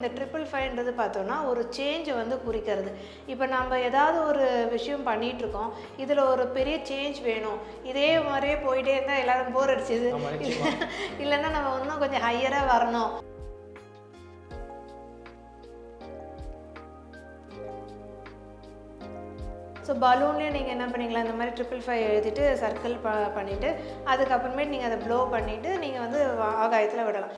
இந்த ட்ரிபிள் ஃபைவ்ன்றது பார்த்தோன்னா ஒரு சேஞ்சை வந்து குறிக்கிறது. இப்போ நம்ம ஏதாவது ஒரு விஷயம் பண்ணிட்டு இருக்கோம். இதில் ஒரு பெரிய சேஞ்ச் வேணும். இதே மாதிரியே போயிட்டே இருந்தால் எல்லாரும் போர் அடிச்சுது. இல்லைன்னா நம்ம இன்னும் கொஞ்சம் ஹையராக வரணும். ஸோ பலூன்லேயே நீங்கள் என்ன பண்ணிக்கலாம் இந்த மாதிரி ட்ரிபிள் ஃபைவ் எழுதிட்டு சர்க்கிள் ப பண்ணிவிட்டு அதுக்கப்புறமேட்டு நீங்கள் அதை ப்ளோ பண்ணிவிட்டு நீங்கள் வந்து ஆகாயத்தில் விடலாம்.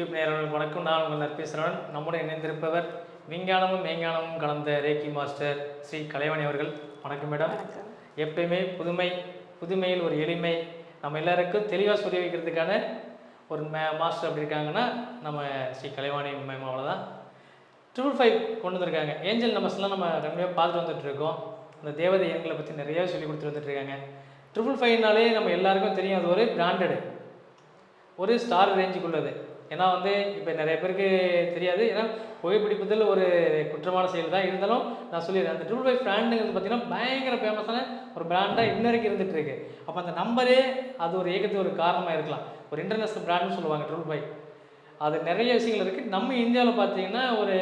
யூடியூப் நேயர்களுக்கு வணக்கம். நான் உங்கள் நற்பேசுகிறவன் நம்முடைய இணைந்திருப்பவர் விஞ்ஞானமும் மெய்ஞானமும் கலந்த ரேக்கி மாஸ்டர் ஸ்ரீ கலைவாணி அவர்கள். வணக்கம் மேடம். எப்பயுமே புதுமை புதுமையில் ஒரு எளிமை. நம்ம எல்லாருக்கும் தெளிவாக சொல்லி வைக்கிறதுக்கான ஒரு மே மாஸ்டர் அப்படி இருக்காங்கன்னா நம்ம ஸ்ரீ கலைவாணி மேம் அவ்வளோதான் ட்ரிபிள் ஃபைவ் கொண்டு வந்திருக்காங்க. ஏஞ்சல் நம்பர்ஸ்லாம் நம்ம கண்டிப்பாக பார்த்துட்டு வந்துட்டு இருக்கோம். அந்த தேவதை எண்களை பற்றி நிறைய சொல்லி கொடுத்துட்டு வந்துட்டு இருக்காங்க. ட்ரிபிள் ஃபைவ்னாலே நம்ம எல்லாருக்கும் தெரியும். அது ஒரு பிராண்டடு ஒரு ஸ்டார் ரேஞ்சுக்குள்ளது ஏன்னா வந்து இப்போ நிறைய பேருக்கு தெரியாது. ஏன்னா புகைப்பிடிப்பதில் ஒரு குற்றமான செயல் தான். இருந்தாலும் நான் சொல்லிடுறேன். அந்த ட்ரிபிள் ஃபைவ் பிராண்டுங்கிறது பார்த்தீங்கன்னா பயங்கர ஃபேமஸான ஒரு பிராண்டாக இன்ன வரைக்கும் இருந்துகிட்டு இருக்கு. அப்போ அந்த நம்பரே அது ஒரு ஏகத்துக்கு ஒரு காரணமாக இருக்கலாம். ஒரு இன்டர்நேஷ்னல் பிராண்ட்னு சொல்லுவாங்க ட்ரிபிள் ஃபைவ் அது நிறைய விஷயங்கள் இருக்குது நம்ம இந்தியாவில் பார்த்தீங்கன்னா ஒரு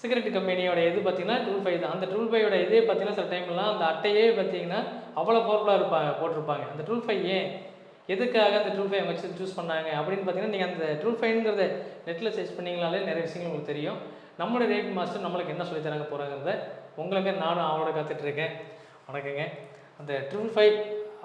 சிகரெட் கம்பெனியோட இது பார்த்தீங்கன்னா ட்ரிபிள் ஃபைவ் தான். அந்த ட்ரிபிள் ஃபைவோட இதே பார்த்தீங்கன்னா சில டைம்லாம் அந்த அட்டையே பார்த்தீங்கன்னா அவ்வளோ பவர்ஃபுல்லாக இருப்பாங்க போட்டிருப்பாங்க. அந்த ட்ரிபிள் ஃபைவ் ஏன்? எதுக்காக அந்த ட்ரூ ஃபைவ் வச்சு சூஸ் பண்ணாங்க? அப்படின்னு பார்த்தீங்கன்னா நீங்கள் அந்த ட்ரூ ஃபைவ்ங்கிறத நெட்டில் சர்ச் பண்ணீங்கனாலே நிறைய விஷயங்கள் உங்களுக்கு தெரியும். நம்மளோட ரேட் மாஸ்டர் நம்மளுக்கு என்ன சொல்லி தராங்க போகிறாங்கிறத உங்களுமே நானும் அவளோட காத்துட்டு இருக்கேன். வணக்கங்க. அந்த ட்ரிபிள் ஃபைவ்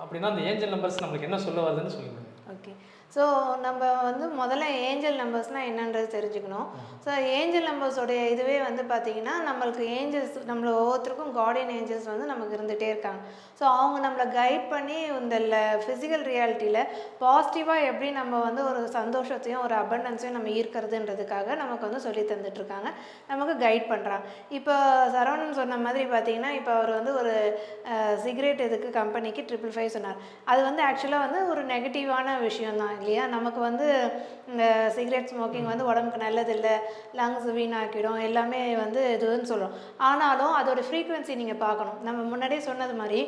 அப்படின்னா அந்த ஏஞ்சல் நம்பர்ஸ் நம்மளுக்கு என்ன சொல்ல வருதுன்னு சொல்லுங்கள் ஓகே ஸோ நம்ம வந்து முதல்ல ஏஞ்சல் நம்பர்ஸ்னால் என்னன்றது தெரிஞ்சுக்கணும். ஸோ ஏஞ்சல் நம்பர்ஸோடைய இதுவே வந்து பார்த்திங்கன்னா நம்மளுக்கு ஏஞ்சல்ஸ் நம்மள ஒவ்வொருத்தருக்கும் கார்டியன் ஏஞ்சல்ஸ் வந்து நமக்கு இருந்துகிட்டே இருக்காங்க. ஸோ அவங்க நம்மளை கைட் பண்ணி இந்த ஃபிசிக்கல் ரியாலிட்டியில் பாசிட்டிவாக எப்படி நம்ம வந்து ஒரு சந்தோஷத்தையும் ஒரு அபண்டன்ஸையும் நம்ம ஈர்க்கிறதுன்றதுக்காக நமக்கு வந்து சொல்லி தந்துட்டுருக்காங்க. நமக்கு கைட் பண்ணுறாங்க இப்போ சரவணன் சொன்ன மாதிரி பார்த்தீங்கன்னா இப்போ அவர் வந்து ஒரு சிகரெட் இதுக்கு கம்பெனிக்கு ட்ரிபிள் ஃபைவ் சொன்னார். அது வந்து ஆக்சுவலாக வந்து ஒரு நெகட்டிவான விஷயம் தான் இல்லையா? நமக்கு வந்து இந்த சிகரெட் ஸ்மோக்கிங் வந்து உடம்புக்கு நல்லதில்லை லங்ஸ் வீணாக்கிடும் எல்லாமே வந்து இதுன்னு சொல்கிறோம் ஆனாலும் அதோடய ஃப்ரீக்குவென்சி நீங்கள் பார்க்கணும். நம்ம முன்னாடியே சொன்னது மாதிரி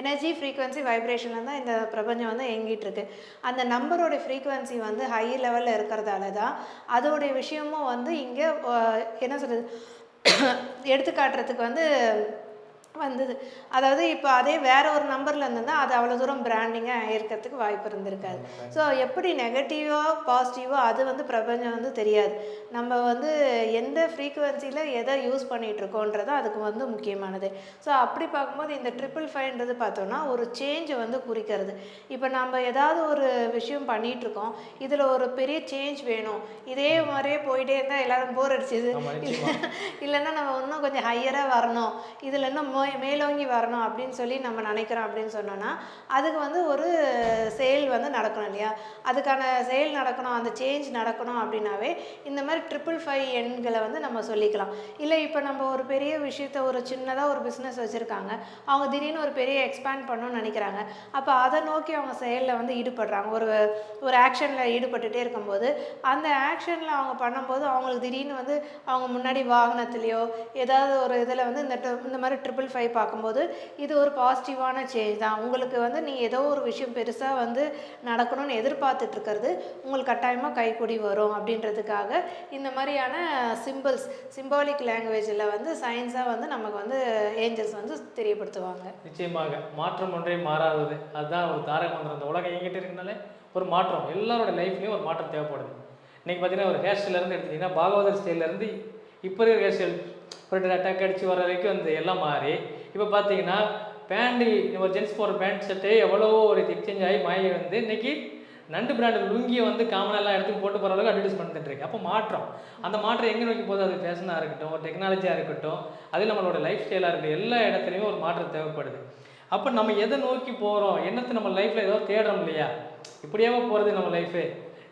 எனர்ஜி ஃப்ரீக்குவென்சி வைப்ரேஷனில் தான் இந்த பிரபஞ்சம் வந்து இயங்கிட்டு இருக்கு. அந்த நம்பரோட ஃப்ரீக்குவென்சி வந்து ஹை லெவலில் இருக்கிறதால தான் அதோடைய விஷயமும் வந்து இங்கே என்ன சொல்கிறது எடுத்து காட்டுறதுக்கு வந்து வந்தது. அதாவது இப்போ அதே வேற ஒரு நம்பரில் இருந்திருந்தால் அது அவ்வளோ தூரம் பிராண்டிங்காக இருக்கிறதுக்கு வாய்ப்பு இருந்திருக்காது. ஸோ எப்படி நெகட்டிவோ பாசிட்டிவோ அது வந்து பிரபஞ்சம் வந்து தெரியாது. நம்ம வந்து எந்த ஃப்ரீக்குவென்சியில் எதை யூஸ் பண்ணிகிட்டு இருக்கோன்றது அதுக்கு வந்து முக்கியமானது. ஸோ அப்படி பார்க்கும்போது இந்த ட்ரிபிள் ஃபைவ்ன்றது பார்த்தோன்னா ஒரு சேஞ்சை வந்து குறிக்கிறது. இப்போ நம்ம ஏதாவது ஒரு விஷயம் பண்ணிகிட்டு இருக்கோம். இதில் ஒரு பெரிய சேஞ்ச் வேணும். இதே மாதிரியே போயிட்டே இருந்தால் எல்லாரும் போர் அடிச்சுது. இல்லைன்னா நம்ம இன்னும் கொஞ்சம் ஹையராக வரணும். இதில் இன்னும் மோ மேலோங்கி வரணும் அப்படின்னு சொல்லி நம்ம நினைக்கிறோம் அப்படின்னு சொன்னோன்னா அதுக்கு வந்து ஒரு செயல் வந்து நடக்கணும் இல்லையா? அதுக்கான செயல் நடக்கணும் அந்த சேஞ்ச் நடக்கணும் அப்படின்னாவே இந்த மாதிரி ட்ரிபிள் ஃபைவ் எண்களை வந்து நம்ம சொல்லிக்கலாம். இல்லை இப்போ நம்ம ஒரு பெரிய விஷயத்த ஒரு சின்னதாக ஒரு பிஸ்னஸ் வச்சுருக்காங்க. அவங்க திடீர்னு ஒரு பெரிய எக்ஸ்பேண்ட் பண்ணணும்னு நினைக்கிறாங்க. அப்போ அதை நோக்கி அவங்க செயலில் வந்து ஈடுபடுறாங்க. ஒரு ஒரு ஆக்ஷனில் ஈடுபட்டுகிட்டே இருக்கும்போது அந்த ஆக்ஷனில் அவங்க பண்ணும்போது அவங்களுக்கு திடீர்னு வந்து அவங்க முன்னாடி வாகனத்துலேயோ ஏதாவது ஒரு இதில் வந்து இந்த இந்த மாதிரி ட்ரிபிள் ஃபைவ் பார்க்கும்போது இது ஒரு பாசிட்டிவான சேஞ்ச் தான். உங்களுக்கு வந்து நீ ஏதோ ஒரு விஷயம் பெருசாக வந்து நடக்கணும்னு எதிர்பார்த்துட்டு இருக்கிறது உங்களுக்கு கட்டாயமாக கைக்கூடி வரும் அப்படின்றதுக்காக இந்த மாதிரியான சிம்பிள்ஸ் சிம்பாலிக் லாங்குவேஜில் வந்து சயின்ஸாக வந்து நமக்கு வந்து ஏஞ்சல்ஸ் வந்து தெரியப்படுத்துவாங்க. நிச்சயமாக. மாற்றம் ஒன்றே மாறாதது. அதுதான் ஒரு தாரக மந்திரம். அந்த உலகம் எங்கிட்ட இருக்கனாலே ஒரு மாற்றம். எல்லாரோட லைஃப்லேயும் ஒரு மாற்றம் தேவைப்படுது. இன்றைக்கி பார்த்தீங்கன்னா ஒரு ஹேர் ஸ்டைலேருந்து எடுத்தீங்கன்னா பாகவதர் ஸ்டைலேருந்து இப்போ இருக்கிற ஹேர் ஸ்டைல் ஒரு அட்டாக் அடித்து வர வரைக்கும் அந்த எல்லாம் மாறி. இப்போ பார்த்தீங்கன்னா பேண்ட்டு இப்போ ஜென்ஸ் போகிற பேண்ட் ஷர்ட்டு எவ்வளோ ஒரு எக்ஸ்சேஞ்ச் ஆகி மாறி வந்து இன்னைக்கு நண்டு பிராண்டு லுங்கியை வந்து காமனாக எல்லா இடத்துக்கும் போட்டு போகிற அளவுக்கு அட்வர்டைஸ் பண்ணிட்டுருக்கு அப்போ மாற்றம். அந்த மாற்றம் எங்கே நோக்கி போகுது? அது ஃபேஷனாக இருக்கட்டும் ஒரு டெக்னாலஜியாக இருக்கட்டும் அது நம்மளோட லைஃப் ஸ்டைலாக இருக்கட்டும் எல்லா இடத்துலையுமே ஒரு மாற்றம் தேவைப்படுது. அப்போ நம்ம எதை நோக்கி போகிறோம் என்னத்தை நம்ம லைஃப்பில் ஏதோ தேடுறோம் இல்லையா? இப்படியாவே போகிறது நம்ம லைஃபு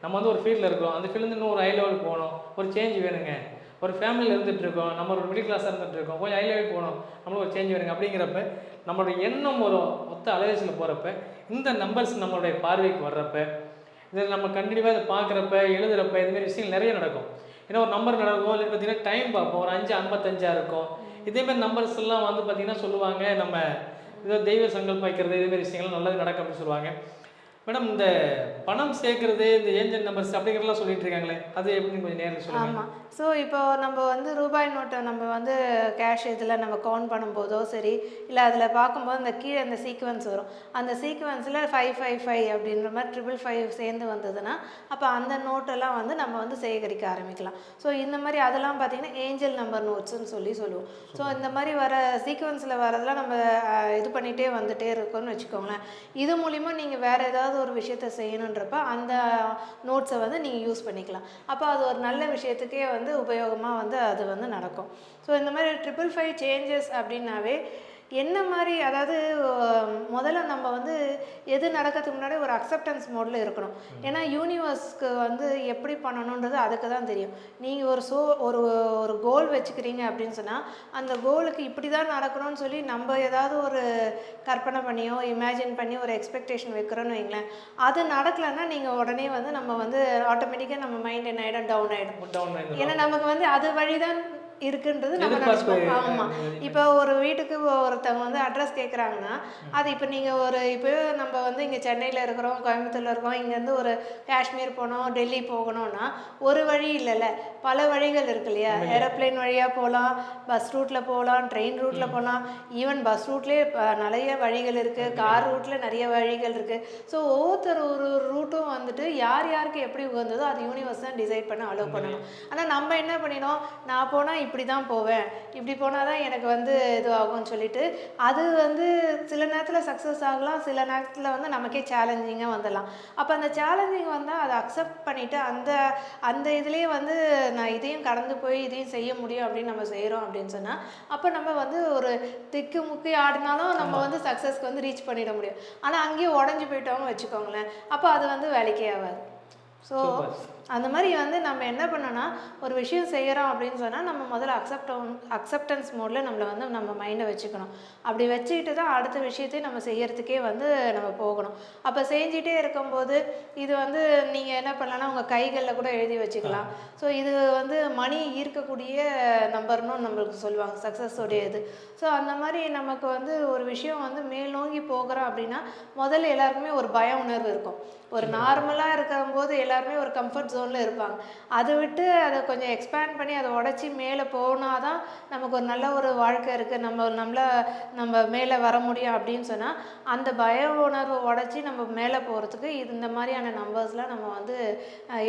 நம்ம வந்து ஒரு ஃபீல்டில் இருக்கோம். அந்த ஃபீல்டு இன்னும் ஒரு ஹை லெவல் போகணும். ஒரு சேஞ்ச் வேணுங்க. ஒரு ஃபேமிலியில் இருந்துகிட்ருக்கோம் நம்ம ஒரு மிடில் கிளாஸாக இருந்துகிட்ருக்கோம் கொஞ்சம் ஹை போகணும். நம்மளுக்கு ஒரு சேஞ்ச் வேணுங்க. அப்படிங்கிறப்ப நம்மளுடைய எண்ணம் ஒரு மொத்த அலைவரிசையில் போகிறப்ப இந்த நம்பர்ஸ் நம்மளுடைய பார்வைக்கு வர்றப்ப இதில் நம்ம கண்டினியூவாக இதை பார்க்குறப்ப எழுதுறப்ப இதுமாரி விஷயங்கள் நிறைய நடக்கும். ஏன்னா ஒரு நம்பர் நடக்கும் இல்லை பார்த்தீங்கன்னா டைம் பார்ப்போம். ஒரு அஞ்சு ஐம்பத்தஞ்சாக இருக்கும். இதேமாரி நம்பர்ஸ் எல்லாம் வந்து பார்த்தீங்கன்னா சொல்லுவாங்க. நம்ம இதோ தெய்வ சங்கல்பம் வைக்கிறது இதுமாரி விஷயங்கள்லாம் நல்லது நடக்கும் அப்படின்னு சொல்லுவாங்க. மேடம் இந்த பணம் சேர்க்கறது இந்த ஏஞ்சல் நம்பர்ஸ் அப்படிங்கிறதெல்லாம் சொல்லிட்டு இருக்காங்களே அது எப்படி கொஞ்சம் நேரில் சொல்லுங்க. ஆமாம் ஸோ இப்போ நம்ம வந்து ரூபாய் நோட்டை நம்ம வந்து கேஷ் இதில் நம்ம கவுண்ட் பண்ணும்போதோ சரி இல்லை அதில் பார்க்கும்போது அந்த கீழே அந்த சீக்வன்ஸ் வரும். அந்த சீக்வன்ஸில் ஃபைவ் ஃபைவ் ஃபைவ் அப்படின்ற மாதிரி ட்ரிபிள் ஃபைவ் சேர்ந்து வந்ததுன்னா அப்போ அந்த நோட்டெல்லாம் வந்து நம்ம வந்து சேகரிக்க ஆரம்பிக்கலாம். ஸோ இந்த மாதிரி அதெல்லாம் பார்த்தீங்கன்னா ஏஞ்சல் நம்பர் நோட்ஸ்னு சொல்லி சொல்லுவோம். ஸோ இந்த மாதிரி வர சீக்வன்ஸில் வரதெல்லாம் நம்ம இது பண்ணிகிட்டே வந்துகிட்டே இருக்கோம்னு வச்சுக்கோங்களேன். இது மூலிமா நீங்கள் வேறு ஏதாவது ஒரு விஷயத்த செய்யணுன்றப்ப அந்த நோட்ஸை வந்து நீங்கள் யூஸ் பண்ணிக்கலாம். அப்போ அது ஒரு நல்ல விஷயத்துக்கே வந்து உபயோகமாக வந்து அது வந்து நடக்கும். ஸோ இந்த மாதிரி ட்ரிபிள் ஃபைவ் சேஞ்சஸ் அப்படின்னாவே என்ன மாதிரி அதாவது முதல்ல நம்ம வந்து எது நடக்கிறதுக்கு முன்னாடி ஒரு அக்செப்டன்ஸ் மோடில் இருக்கணும். ஏன்னா யூனிவர்ஸ்க்கு வந்து எப்படி பண்ணணுன்றது அதுக்கு தான் தெரியும். நீங்கள் ஒரு சோ ஒரு ஒரு கோல் வச்சுக்கிறீங்க அப்படின்னு சொன்னால் அந்த கோலுக்கு இப்படி தான் நடக்கணும்னு சொல்லி நம்ம ஏதாவது ஒரு கற்பனை பண்ணியோ இமேஜின் பண்ணி ஒரு எக்ஸ்பெக்டேஷன் வைக்கிறோன்னு வைங்களேன். அது நடக்கலைன்னா நீங்கள் உடனே வந்து நம்ம வந்து ஆட்டோமேட்டிக்காக நம்ம மைண்ட் என்ன ஆகிடும் டவுன் ஆகிடும் டவுன் ஏன்னா நமக்கு வந்து அது வழிதான் இருக்குன்றது நம்ம நினச்சிப்போம் ஆமாம் இப்போ ஒரு வீட்டுக்கு ஒருத்தவங்க வந்து அட்ரஸ் கேட்குறாங்கன்னா அது இப்போ நீங்கள் ஒரு இப்போ நம்ம வந்து இங்கே சென்னையில் இருக்கிறோம் கோயம்புத்தூரில் இருக்கோம் இங்கேருந்து ஒரு காஷ்மீர் போகணும் டெல்லி போகணும்னா ஒரு வழி இல்லைல்ல. பல வழிகள் இருக்கு இல்லையா? ஏரோப்ளேன் வழியாக போகலாம் பஸ் ரூட்டில் போகலாம் ட்ரெயின் ரூட்டில் போகலாம். ஈவன் பஸ் ரூட்லேயே நிறைய வழிகள் இருக்குது கார் ரூட்டில் நிறைய வழிகள் இருக்குது ஸோ ஒவ்வொருத்தர் ஒரு ஒரு ரூட்டும் வந்துட்டு யார் யாருக்கு எப்படி உகந்ததோ அது யூனிவர்ஸ் தான் டிசைட் பண்ண அலோவ் பண்ணணும். ஆனால் நம்ம என்ன பண்ணினோம்? நான் போனால் இப்படி தான் போவேன். இப்படி போனால் தான் எனக்கு வந்து இது ஆகும்னு சொல்லிட்டு அது வந்து சில நேரத்தில் சக்ஸஸ் ஆகலாம் சில நேரத்தில் வந்து நமக்கே சேலஞ்சிங்காக வந்துடலாம். அப்போ அந்த சேலஞ்சிங் வந்தால் அதை அக்செப்ட் பண்ணிவிட்டு அந்த அந்த இதுலேயே வந்து நான் இதையும் கடந்து போய் இதையும் செய்ய முடியும் அப்படின்னு நம்ம செய்கிறோம் அப்படின்னு சொன்னால் அப்போ நம்ம வந்து ஒரு திக்கு முக்கி ஆடினாலும் நம்ம வந்து சக்ஸஸ்க்கு வந்து ரீச் பண்ணிட முடியும். ஆனால் அங்கேயே உடஞ்சி போயிட்டோம்னு வச்சுக்கோங்களேன். அப்போ அது வந்து வேலைக்கே ஆகாது. ஸோ. அந்த மாதிரி வந்து நம்ம என்ன பண்ணோம்னா ஒரு விஷயம் செய்கிறோம் அப்படின்னு சொன்னால் நம்ம முதல்ல அக்செப்ட் அக்செப்டன்ஸ் மோடில் நம்மளை வந்து நம்ம மைண்டை வச்சுக்கணும். அப்படி வச்சுக்கிட்டு தான் அடுத்த விஷயத்தையும் நம்ம செய்யறதுக்கே வந்து நம்ம போகணும். அப்போ செஞ்சிட்டே இருக்கும்போது இது வந்து நீங்கள் என்ன பண்ணலாம்னா உங்கள் கைகளில் கூட எழுதி வச்சுக்கலாம். ஸோ இது வந்து மணி ஈர்க்கக்கூடிய நம்பர்னு நம்மளுக்கு சொல்லுவாங்க சக்ஸஸோடைய இது. ஸோ அந்த மாதிரி நமக்கு வந்து ஒரு விஷயம் வந்து மேல் நோக்கி போகிறோம் அப்படின்னா முதல்ல எல்லாருக்குமே ஒரு பய உணர்வு இருக்கும். ஒரு நார்மலாக இருக்கும்போது எல்லாருமே ஒரு கம்ஃபர்ட் ஜோனில் இருப்பாங்க. அதை விட்டு அதை கொஞ்சம் எக்ஸ்பேண்ட் பண்ணி அதை உடச்சி மேலே போனால் தான் நமக்கு ஒரு நல்ல ஒரு வாழ்க்கை இருக்குது நம்ம நம்மள நம்ம மேலே வர முடியும் அப்படின்னு சொன்னால் அந்த பய உணர்வை உடச்சி நம்ம மேலே போகிறதுக்கு இது இந்த மாதிரியான நம்பர்ஸ்லாம் நம்ம வந்து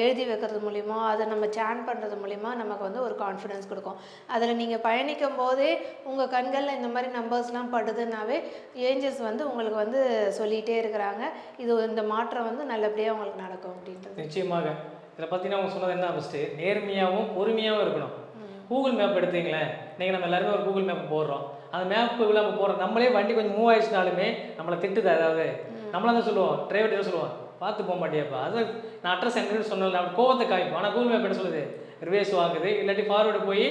எழுதி வைக்கிறது மூலிமா அதை நம்ம சேன் பண்ணுறது மூலிமா நமக்கு வந்து ஒரு கான்ஃபிடன்ஸ் கொடுக்கும். அதில் நீங்கள் பயணிக்கும் போதே உங்கள் கண்களில் இந்த மாதிரி நம்பர்ஸ்லாம் படுதுன்னாவே ஏஞ்சல்ஸ் வந்து உங்களுக்கு வந்து சொல்லிகிட்டே இருக்கிறாங்க. இது இந்த மாற்றம் வந்து நல்லபடியாக உங்களுக்கு நடக்கும் அப்படின்றது. நிச்சயமாக. இதில் பார்த்தீங்கன்னா அவங்க சொன்னது என்ன ஃபஸ்ட்டு நேர்மையாகவும் பொறுமையாகவும் இருக்கணும். கூகுள் மேப் எடுத்தீங்களேன் நீங்கள் நம்ம எல்லாருமே ஒரு கூகுள் மேப் போடுறோம். அந்த மேப்புக்குள்ள நம்ம போகிறோம் நம்மளே வண்டி கொஞ்சம் மூவ் ஆயிடுச்சுனாலுமே நம்மளை திட்டுது அதாவது நம்மளாம் தான் சொல்லுவோம் டிரைவர் சொல்லுவோம் பார்த்து போக மாட்டியாப்பா. அது நான் அட்ரஸ் எங்கே சொன்னல அப்படி கோவத்தை காய்ப்போம் ஆனால் கூகுள் மேப் என்ன சொல்லுது? ரிவேஸ் வாங்குது. இல்லாட்டி ஃபார்வர்டு போய்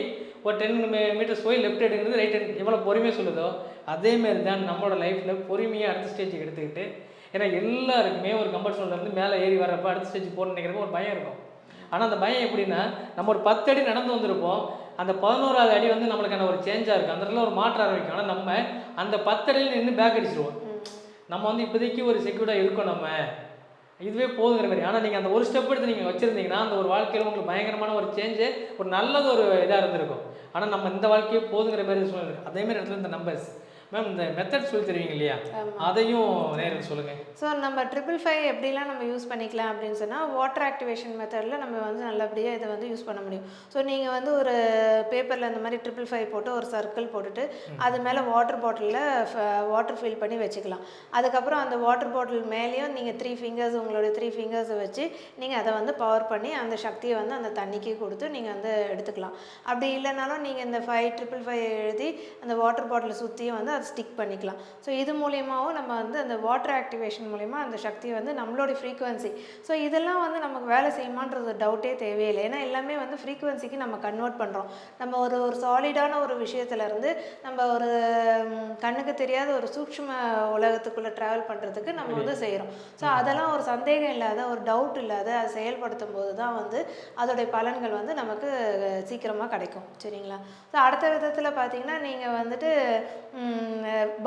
ஒரு டென் மீட்டர்ஸ் போய் லெஃப்ட் எடுக்கிறது ரைட் எவ்வளோ பொறுமையாக சொல்லுதோ அதேமாரி தான் நம்மளோட லைஃப்பில் பொறுமையாக அடுத்த ஸ்டேஜுக்கு எடுத்துக்கிட்டு ஏன்னா எல்லாருக்குமே ஒரு கம்ஃபர்ட் இருந்து மேலே ஏறி வரப்ப அடுத்த ஸ்டேஜ் போகணும்னு நினைக்கிறப்ப ஒரு பயம் இருக்கும். ஆனால் அந்த பயம் எப்படின்னா நம்ம ஒரு பத்து அடி நடந்து வந்திருப்போம். அந்த பதினோராவது அடி வந்து நம்மளுக்கான ஒரு சேஞ்சாக இருக்கும். அந்த இடத்துல ஒரு மாற்றம் ஆரம்பிக்கும். ஆனால் நம்ம அந்த பத்து அடியில் நின்று பேக் அடிச்சிருவோம். நம்ம வந்து இப்போதைக்கு ஒரு செக்யூர்டாக இருக்கோம் நம்ம. இதுவே போதுங்கிற மாதிரி. ஆனால் நீங்கள் அந்த ஒரு ஸ்டெப் எடுத்து நீங்கள் வச்சுருந்தீங்கன்னா அந்த ஒரு வாழ்க்கையில் உங்களுக்கு பயங்கரமான ஒரு சேஞ்சு ஒரு நல்லது ஒரு இதாக இருந்திருக்கும். ஆனால் நம்ம இந்த வாழ்க்கையே போதுங்கிற மாதிரி சூழ்நிலை அதேமாதிரி அதே மாதிரி இடத்துல இந்த நம்பர்ஸ் மேம் இந்த மெத்தட் சொல்லி தருவீங்க இல்லையா? அதையும் நேரில் சொல்லுங்கள் ஸோ நம்ம ட்ரிபிள் ஃபைவ் எப்படிலாம் நம்ம யூஸ் பண்ணிக்கலாம் அப்படின்னு சொன்னால் வாட்டர் ஆக்டிவேஷன் மெத்தடில் நம்ம வந்து நல்லபடியாக இதை வந்து யூஸ் பண்ண முடியும். ஸோ நீங்கள் வந்து ஒரு பேப்பரில் இந்த மாதிரி ட்ரிபிள் ஃபைவ் போட்டு ஒரு சர்க்கிள் போட்டுட்டு அது மேலே வாட்டர் பாட்டிலில் வாட்டர் ஃபில் பண்ணி வச்சுக்கலாம். அதுக்கப்புறம் அந்த வாட்டர் பாட்டில் மேலேயும் நீங்கள் த்ரீ ஃபிங்கர்ஸ் உங்களுடைய த்ரீ ஃபிங்கர்ஸை வச்சு நீங்கள் அதை வந்து பவர் பண்ணி அந்த சக்தியை வந்து அந்த தண்ணிக்கு கொடுத்து நீங்கள் வந்து எடுத்துக்கலாம். அப்படி இல்லைனாலும் நீங்கள் இந்த ஃபைவ் ட்ரிபிள் ஃபைவ் எழுதி அந்த வாட்டர் பாட்டிலை சுற்றியும் வந்து அதை ஸ்டிக் பண்ணிக்கலாம். ஸோ இது மூலியமாகவும் நம்ம வந்து அந்த வாட்டர் ஆக்டிவேஷன் மூலிமா அந்த சக்தியை வந்து நம்மளுடைய ஃப்ரீக்குவன்சி ஸோ இதெல்லாம் வந்து நமக்கு வேலை செய்யுமான்றது டவுட்டே தேவையில்லை. ஏன்னா எல்லாமே வந்து ஃப்ரீக்குவன்சிக்கு நம்ம கன்வெர்ட் பண்ணுறோம் நம்ம ஒரு ஒரு சாலிடான ஒரு விஷயத்துல இருந்து நம்ம ஒரு கண்ணுக்கு தெரியாத ஒரு சூக்ஷ்ம உலகத்துக்குள்ளே ட்ராவல் பண்ணுறதுக்கு நம்ம வந்து செய்கிறோம் ஸோ அதெல்லாம் ஒரு சந்தேகம் இல்லாத ஒரு டவுட் இல்லாத அதை செயல்படுத்தும் போது தான் வந்து அதோடைய பலன்கள் வந்து நமக்கு சீக்கிரமாக கிடைக்கும். சரிங்களா? ஸோ அடுத்த விதத்தில் பார்த்தீங்கன்னா நீங்கள் வந்துட்டு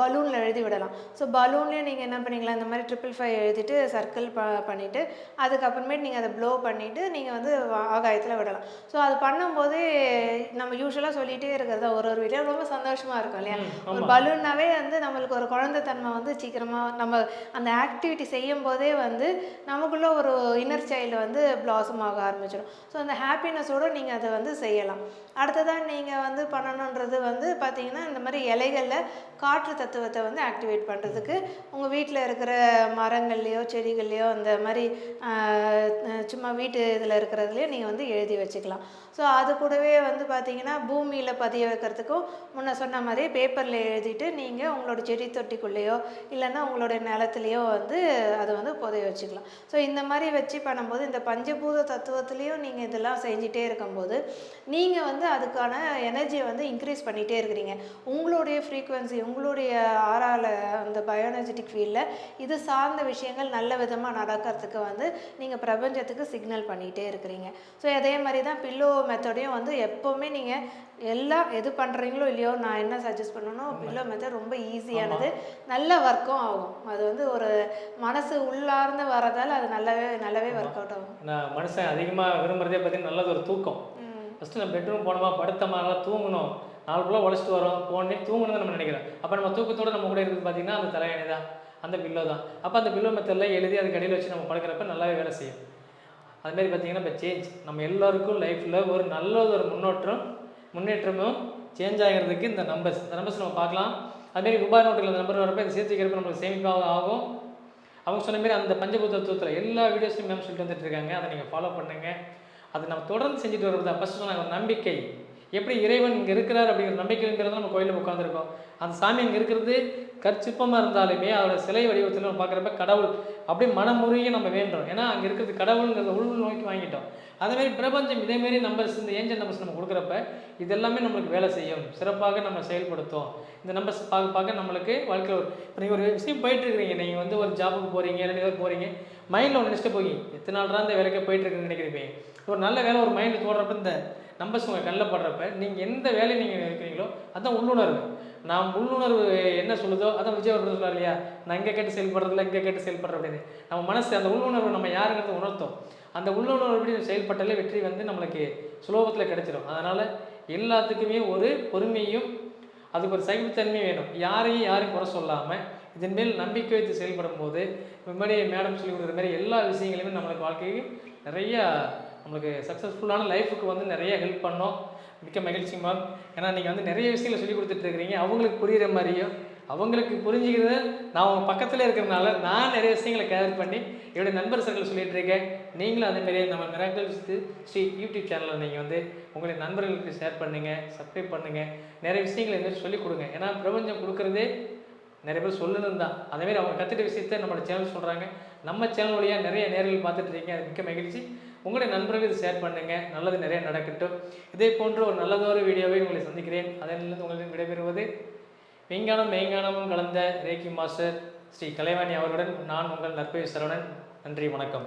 பலூனில் எழுதி விடலாம். ஸோ பலூன்லேயே நீங்கள் என்ன பண்ணிக்கலாம் இந்த மாதிரி ட்ரிபிள் ஃபைவ் எழுதிட்டு சர்க்கிள் ப பண்ணிவிட்டு அதுக்கப்புறமேட்டு நீங்கள் அதை ப்ளோ பண்ணிவிட்டு நீங்கள் வந்து ஆகாயத்தில் விடலாம். ஸோ அது பண்ணும்போது நம்ம யூஸ்வலாக சொல்லிகிட்டே இருக்கிறது ஒரு ஒரு வீட்டில் ரொம்ப சந்தோஷமாக இருக்கும் இல்லையா? ஒரு. பலூன்னாவே வந்து நம்மளுக்கு ஒரு குழந்தைத்தன்மை வந்து சீக்கிரமாக நம்ம அந்த ஆக்டிவிட்டி செய்யும் போதே வந்து நமக்குள்ள ஒரு இன்னர் சைல்டு வந்து பிளாசம் ஆக ஆரம்பிச்சிடும். ஸோ அந்த ஹாப்பினஸோடு நீங்கள் அதை வந்து செய்யலாம். அடுத்ததாக நீங்கள் வந்து பண்ணணுன்றது வந்து பார்த்தீங்கன்னா இந்த மாதிரி இலைகளில் காற்று தத்துவத்தை வந்து ஆக்டிவேட் பண்ணுறதுக்கு உங்கள் வீட்டில் இருக்கிற மரங்கள்லேயோ செடிகள்லையோ அந்த மாதிரி சும்மா வீட்டு இதில் இருக்கிறதுலையோ நீங்கள் வந்து எழுதி வச்சுக்கலாம். ஸோ அது கூடவே வந்து பார்த்தீங்கன்னா பூமியில் பதிய வைக்கிறதுக்கும் முன்ன சொன்ன மாதிரி பேப்பரில் எழுதிட்டு நீங்கள் உங்களோட செடி தொட்டிக்குள்ளேயோ இல்லைன்னா உங்களுடைய நிலத்துலையோ வந்து அதை வந்து புதைய வச்சுக்கலாம். ஸோ இந்த மாதிரி வச்சு பண்ணும்போது இந்த பஞ்சபூத தத்துவத்துலேயும் நீங்கள் இதெல்லாம் செஞ்சிட்டே இருக்கும்போது நீங்கள் வந்து அதுக்கான எனர்ஜியை வந்து இன்க்ரீஸ் பண்ணிகிட்டே இருக்கிறீங்க. உங்களுடைய ஃப்ரீக்குவென்சி உங்களுடைய ஆறால அந்த பயோஎனர்ஜெட்டிக் ஃபீல்டில் இது சார்ந்த விஷயங்கள் நல்ல விதமாக நடக்கிறதுக்கு வந்து நீங்கள் பிரபஞ்சத்துக்கு சிக்னல் பண்ணிகிட்டே இருக்கிறீங்க. ஸோ அதே மாதிரி தான் பில்லோ மெத்தடையும் வந்து எப்போவுமே நீங்கள் எல்லாம் எது பண்ணுறீங்களோ இல்லையோ நான் என்ன சஜஸ்ட் பண்ணணும் பில்லோ மெத்தட் ரொம்ப ஈஸியானது நல்ல ஒர்க்கும் ஆகும். அது வந்து ஒரு மனசு உள்ளார்ந்து வரதால் அது நல்லாவே நல்லாவே ஒர்க் அவுட் ஆகும். நான் மனுஷன் அதிகமாக விரும்புறதே பார்த்தீங்கன்னா நல்லது ஒரு தூக்கம். ஃபஸ்ட்டு நம்ம பெட்ரூம் போனோமா படுத்தமா நல்லா தூங்கணும். நாலு ஃபுல்லாக உழைச்சிட்டு வரோம் போனே தூங்கணும்னு நம்ம நினைக்கிறோம். அப்போ நம்ம தூக்கத்தோட நம்ம கூட இருக்குது பார்த்தீங்கன்னா அந்த தலையணை தான் அந்த பில்லோ தான். அப்போ அந்த பில்லோ மெத்தடில் எழுதி அதுக்கு அடியில் வச்சு நம்ம படுக்கிறப்ப நல்லாவே வேலை செய்யும். அதுமாரி பார்த்தீங்கன்னா இப்போ சேஞ்ச் நம்ம எல்லாருக்கும் லைஃப்பில் ஒரு நல்ல ஒரு முன்னோட்டம் முன்னேற்றமும் சேஞ்ச் ஆகிறதுக்கு இந்த நம்பர்ஸ் இந்த நம்பர்ஸ் நம்ம பார்க்கலாம். அதுமாரி ரூபாய் நோட்டுகள் நம்பர் வரப்போ இந்த சேர்த்து வைக்கிறப்ப நம்மளுக்கு சேமிப்பாக ஆகும். அவங்க சொன்ன மாரி அந்த பஞ்சபூதத்துவத்தில் எல்லா வீடியோஸையும் மேம் சொல்லிட்டு வந்துட்டு இருக்காங்க. அதை நீங்கள் ஃபாலோ பண்ணுங்க. அதை நம்ம தொடர்ந்து செஞ்சுட்டு வரப்போ தான். ஃபஸ்ட்டு சொன்னாங்க ஒரு நம்பிக்கை. எப்படி இறைவன் இங்கே இருக்கிறார் அப்படிங்கிற நம்பிக்கைங்கிறது நம்ம கோயிலில் உட்காந்துருக்கோம் அந்த சாமி இங்கே இருக்கிறது கற்சிற்பமாக இருந்தாலுமே அதோட சிலை வடிவத்தில் நம்ம பார்க்குறப்ப கடவுள் அப்படியே மனமுறையும் நம்ம வேண்டோம் ஏன்னா அங்கே இருக்கிறது கடவுளுங்கிறத உள் நோக்கி வாங்கிட்டோம். அதேமாரி பிரபஞ்சம் இதேமாரி நம்பர்ஸ் இந்த ஏஞ்சல் நம்பர்ஸ் நம்ம கொடுக்குறப்ப இதெல்லாமே நம்மளுக்கு வேலை செய்யும். சிறப்பாக நம்ம செயல்படுத்தும் இந்த நம்பர்ஸ் பார்க்க பார்க்க நம்மளுக்கு வாழ்க்கையில் ஒரு இப்போ நீங்கள் ஒரு விஷயம் போயிட்டுருக்கிறீங்க. நீங்கள் வந்து ஒரு ஜாபுக்கு போகிறீங்க ரெண்டு பேர் போகிறீங்க மைண்டில் ஒன்று நினச்சிட்டு போய் எத்தனை நாள் தான் இந்த வேலைக்கு போயிட்டுருக்குன்னு நினைக்கிறீங்க. ஒரு நல்ல வேலை ஒரு மைண்டில் தோடுறப்ப இந்த நம்பர்ஸ் உங்கள் கண்ணில் படுறப்ப நீங்கள் எந்த வேலையை நீங்கள் இருக்கிறீங்களோ அதுதான் உள்ளுணர்வு. நாம் உள்ளுணர்வு என்ன சொல்லுதோ அதான் விஜய் அவர்கள் சொல்லுவார் இல்லையா? நான் இங்கே கேட்டு செயல்படுறதில்ல இங்கே கேட்டு செயல்படுற அப்படின்னு. நம்ம மனசு அந்த உள்ளுணர்வு நம்ம யாருங்கிறத உணர்த்தோம். அந்த உள்ளுணர்வுபடி செயல்பட்டாலே வெற்றி வந்து நம்மளுக்கு சுலோகத்தில் கிடைச்சிடும் அதனால் எல்லாத்துக்குமே ஒரு பொறுமையும் அதுக்கு ஒரு சகிப்புத்தன்மையும் வேணும். யாரையும் யாரையும் குறை சொல்லாமல் இதன் மேல் நம்பிக்கை வைத்து செயல்படும் போது முன்னாடி மேடம் சொல்லி கொடுக்குற மாதிரி எல்லா விஷயங்களையுமே நம்மளுக்கு வாழ்க்கைக்கு நிறையா நம்மளுக்கு சக்ஸஸ்ஃபுல்லான லைஃபுக்கு வந்து நிறைய ஹெல்ப் பண்ணோம். மிக்க மகிழ்ச்சி மேம் ஏன்னா நீங்கள் வந்து நிறைய விஷயங்களை சொல்லி கொடுத்துட்டு இருக்கிறீங்க. அவங்களுக்கு புரிகிற மாதிரியும் அவங்களுக்கு புரிஞ்சுக்கிறது நான் உங்கள் பக்கத்தில் இருக்கிறனால நான் நிறைய விஷயங்களை கேதர் பண்ணி என்னுடைய நண்பர் சர்க்கிள் சொல்லிட்டு இருக்கேன். நீங்களும் அதேமாதிரியே நம்ம மிராக்கல் ஸ்ரீ யூடியூப் சேனலில் நீங்கள் வந்து உங்களுடைய நண்பர்களுக்கு ஷேர் பண்ணுங்கள் சப்ஸ்கிரைப் பண்ணுங்கள் நிறைய விஷயங்களை இந்த மாதிரி சொல்லிக் கொடுங்க. ஏன்னா பிரபஞ்சம் கொடுக்குறதே நிறைய பேர் சொல்லணும் தான். அதேமாதிரி அவங்க கற்றுட்ட விஷயத்த நம்மளோட சேனல் சொல்கிறாங்க நம்ம சேனல் வழியாக நிறைய நேரில் பார்த்துட்டு இருக்கீங்க. அது மிக்க மகிழ்ச்சி. உங்களுடைய நண்பர்கள் இது ஷேர் பண்ணுங்கள் நல்லது நிறைய நடக்கட்டும். இதே போன்ற ஒரு நல்லதொரு வீடியோவை உங்களை சந்திக்கிறேன். அதனிலிருந்து உங்களுக்கு விடைபெறுவது விஞ்ஞானம் மெய்ஞானமும் கலந்த ரேக்கி மாஸ்டர் ஸ்ரீ கலைவாணி அவர்களுடன் நான் உங்கள் நற்பவி சரவணன். நன்றி வணக்கம்.